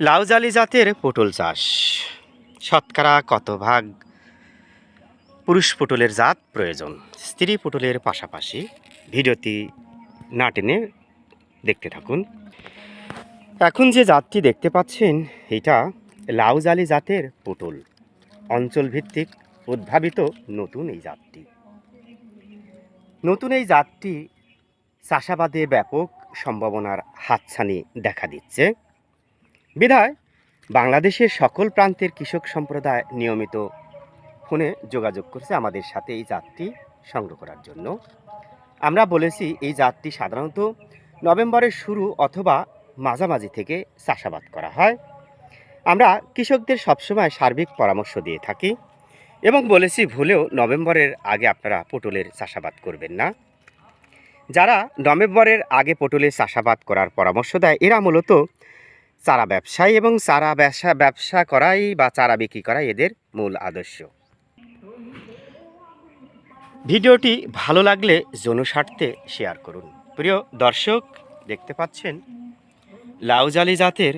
লাউজালি জাতের পটল চাষ। শতকরা কত ভাগ পুরুষ পটলের জাত প্রয়োজন? স্ত্রী পটলের পাশাপাশি ভিডিওটি না টেনে দেখতে থাকুন। এখন যে জাতটি দেখতে পাচ্ছেন, এটা লাউজালি জাতের পটল। অঞ্চলভিত্তিক উদ্ভাবিত নতুন এই জাতটি। নতুন এই জাতটি চাষাবাদে ব্যাপক সম্ভাবনার হাতছানি দেখা দিচ্ছে। বিধায় বাংলাদেশের সকল প্রান্তের কৃষক সম্প্রদায় নিয়মিত ফোনে যোগাযোগ করছে আমাদের সাথে এই জাতটি সংগ্রহ করার জন্য। আমরা বলেছি এই জাতটি সাধারণত নভেম্বরের শুরু অথবা মাঝামাঝি থেকে চাষাবাদ করা হয়। আমরা কৃষকদের সবসময় সার্বিক পরামর্শ দিয়ে থাকি এবং বলেছি ভুলেও নভেম্বরের আগে আপনারা পটলের চাষাবাদ করবেন না। যারা নভেম্বরের আগে পটলের চাষাবাদ করার পরামর্শ দেয়, এরা মূলত চারা ব্যবসায়ী এবং চারা ব্যবসা ব্যবসা করাই বা চারা বিক্রি করাই এদের মূল আদর্শ। ভিডিওটি ভালো লাগলে জনস্বার্থে শেয়ার করুন। প্রিয় দর্শক, দেখতে পাচ্ছেন, লাউজালি জাতের